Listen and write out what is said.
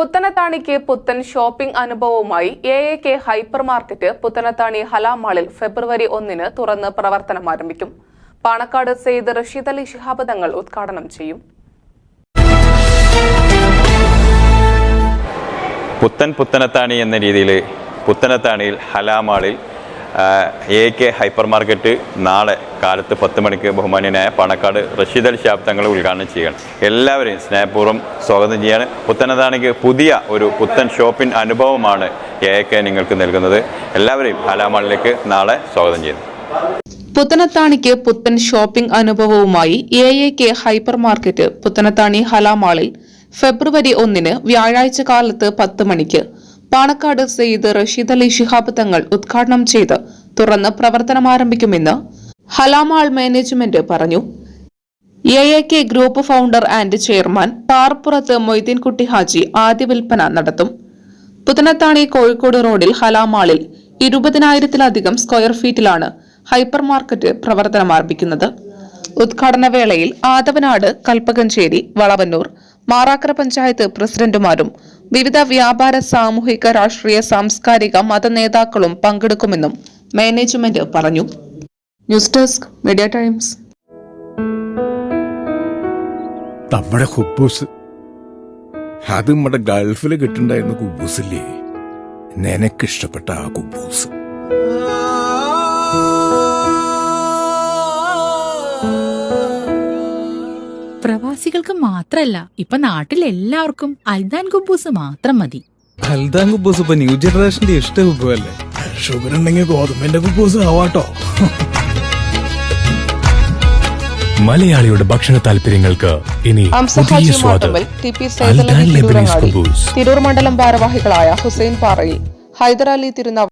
പുത്തനത്താണിക്ക് പുത്തൻ shopping അനുഭവവുമായി A A K hyper market Puthanathani ഹലാമാളിൽ ഫെബ്രുവരി ഒന്നിന് തുറന്ന് പ്രവർത്തനം ആരംഭിക്കും. പാണക്കാട് സെയ്ദ് റഷീദ് അലി ശിഹാബ് തങ്ങൾ ഉദ്ഘാടനം ചെയ്യും. പുത്തൻ പുത്തനത്താണി എന്ന രീതിയിൽ പുത്തനത്താണിയിൽ ഹലാമാളിൽ എ കെ ഹൈപ്പർ മാർക്കറ്റ് നാളെ കാലത്ത് പത്ത് മണിക്ക് ബഹുമാന്യനായ പണക്കാട് റഷീദ് അൽ ഷാബ് തങ്ങൾ ഉദ്ഘാടനം ചെയ്യണം എല്ലാവരെയും സ്നേഹപൂർവം സ്വാഗതം ചെയ്യാണ്. പുത്തനതാണിക്ക് പുതിയ ഒരു പുത്തൻ ഷോപ്പിംഗ് അനുഭവമാണ് എ കെ നിങ്ങൾക്ക് നൽകുന്നത്. എല്ലാവരെയും ഹലാമാളിലേക്ക് നാളെ സ്വാഗതം ചെയ്യുന്നു. പുത്തനത്താണിക്ക് പുത്തൻ shopping അനുഭവവുമായി A A K hyper market Puthanathani ഹലാമാളിൽ ഫെബ്രുവരി ഒന്നിന് വ്യാഴാഴ്ച കാലത്ത് പത്ത് മണിക്ക് പാണക്കാട് സെയ്ദ് റഷീദ് അലി ശിഹാബ് തങ്ങൾ ഉദ്ഘാടനം ചെയ്ത് തുറന്ന് പ്രവർത്തനം ആരംഭിക്കുമെന്ന് ഹലാമാൾ മാനേജ്മെന്റ് പറഞ്ഞു. A A K group founder and chairman Parppurath Moideenkutty Haji ആദ്യ വിൽപ്പന നടത്തും. പുത്തനത്താണി കോഴിക്കോട് റോഡിൽ ഹലാമാളിൽ ഇരുപതിനായിരത്തിലധികം സ്ക്വയർ ഫീറ്റിലാണ് ഹൈപ്പർ മാർക്കറ്റ് പ്രവർത്തനം ആരംഭിക്കുന്നത്. ഉദ്ഘാടന വേളയിൽ ആദവനാട് കൽപ്പകഞ്ചേരി വളവന്നൂർ മാറാക്കര പഞ്ചായത്ത് പ്രസിഡന്റുമാരും വിവിധ വ്യാപാര സാമൂഹിക രാഷ്ട്രീയ സാംസ്കാരിക മത നേതാക്കളും പങ്കെടുക്കുമെന്നും മാനേജ്മെന്റ് പറഞ്ഞു. News desk media times. നമ്മുടെ ഹുബൂസ്. അത് നമ്മുടെ ഗൾഫിൽ കിട്ടുണ്ടായിരുന്ന കുബൂസില്ലേ? നിനക്കിഷ്ടപ്പെട്ട ആ കുബൂസ്. പ്രവാസികൾക്ക് മാത്രല്ല ഇപ്പൊ നാട്ടിൽ എല്ലാവർക്കും അൽദാൻ കുബൂസ് മാത്രം മതി. അൽദാൻ കുബൂസ് ഇപ്പൊ ന്യൂ ജനറേഷന്റെ ഇഷ്ട കുബുവല്ലേ? ഷുഗർ ഉണ്ടെങ്കിൽ ഗോതമ്പിന്റെ കുബൂസ് ആവാട്ടോ. മലയാളിയുടെ ഭക്ഷണ താല്പര്യങ്ങൾക്ക് ഇനി പുതിയ സ്വാദം. തിരൂർ മണ്ഡലം ഭാരവാഹികളായ ഹുസൈൻ പാറയിൽ ഹൈദരാലി തിരുനാവ്